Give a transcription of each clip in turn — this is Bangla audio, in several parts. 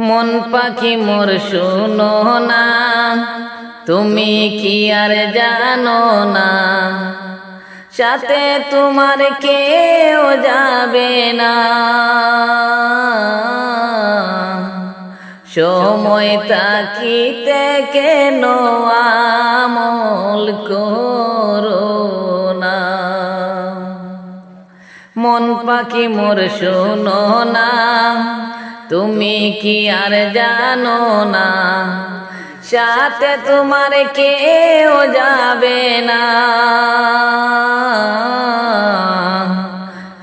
মন পাখি মোর শুনো না। তুমি কি আর জানো না। সাথে তোমার কেউ যাবে না। সময় তাকিতে কেন আমল করো না? মন পাখি মোর শোনো না। তুমি কি আর জানো না? সাথে তোমার কেউ যাবে না।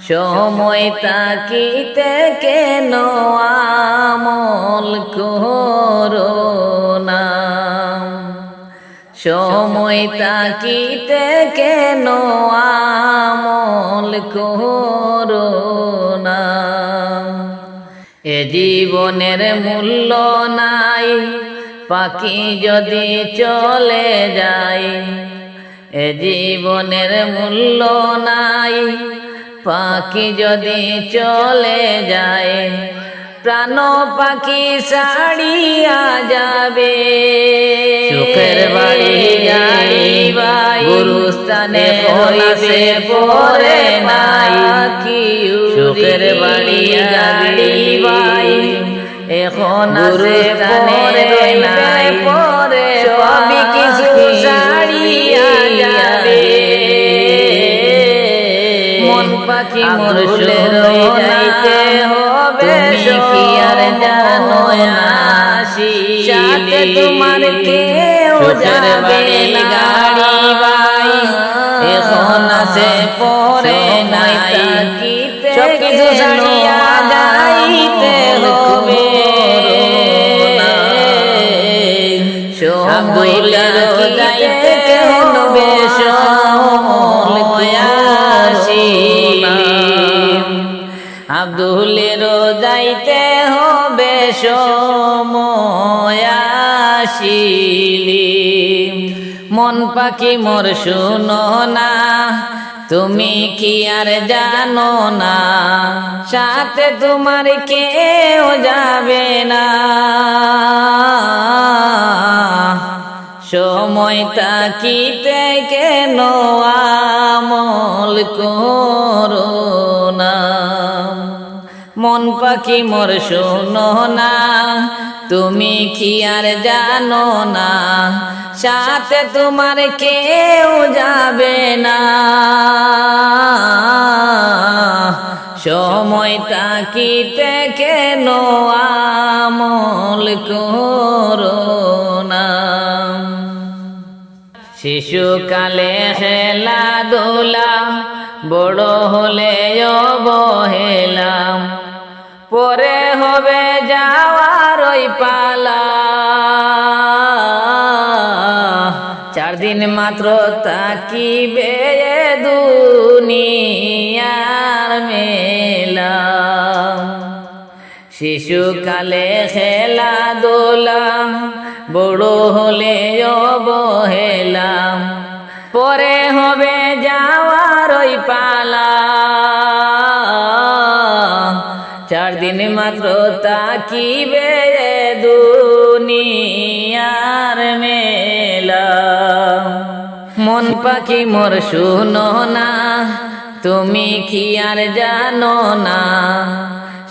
সময় তাকিতে কেন আমল করো না? সময় তাকিতে কেন আমল করো না? এ জীবনের মূল্য নাই, পাখি যদি চলে যায়, এ জীবনের মূল্য নাই, পাখি যদি চলে যায়। প্রাণ পাখি ছাড়িয়া যাবে। সুখের বাড়ি যাই ভাই গুরুস্থানে হইবে পরে নাই সুখের বাড়ি যাই। এখন গুরুস্থানে নাই। পরে সবই কিছু ছাড়িয়া যাবে। পাখি মোর সুরে যাইতে হবে কি আর জানো না? সাথে তোমার কেউ যাবে গাড়ি বাই। এখন আছে পরে নাই। সব কিছু ছাড়িয়া যাইতে হবে। সময় যাইতে হবে সময় আব্দুলের যাইতে হবে সময়াশিলি মন পাখি মোর শুনো না, তুমি কি আর জানো না? সাথে তোমার কেউ যাবে না। সময় তাকিতে কেন আমল করো? মন পাখি মোর শোনো না, তুমি কি আর জানো না, সাথে তোমার কেউ যাবে না। সময় তাকিতে কেন আমল করো? শিশুকালে খেলা দোলা বড় হলে অবহেলাম। পরে হবে যাওয়ার ওই পালা। চার দিন মাত্র তাকিবে দুনিয়ার মেলা। শিশুকালে খেলা দোলাম বড় হলে অবহেলাম। পরে হবে যাওয়ার ওই পালা। চার দিন মাত্র তাকিবে দুনিয়ার মেলা। মন পাখি মোর শুনো না, তুমি কি আর জানো না?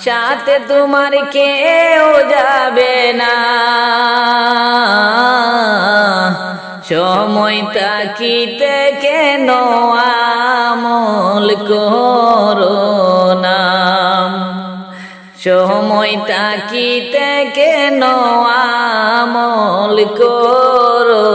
সাথে তোমার কেউ যাবে না। সময় তাকিতে কেন আমল করো না? সময় তাকিতে কেন আমল করো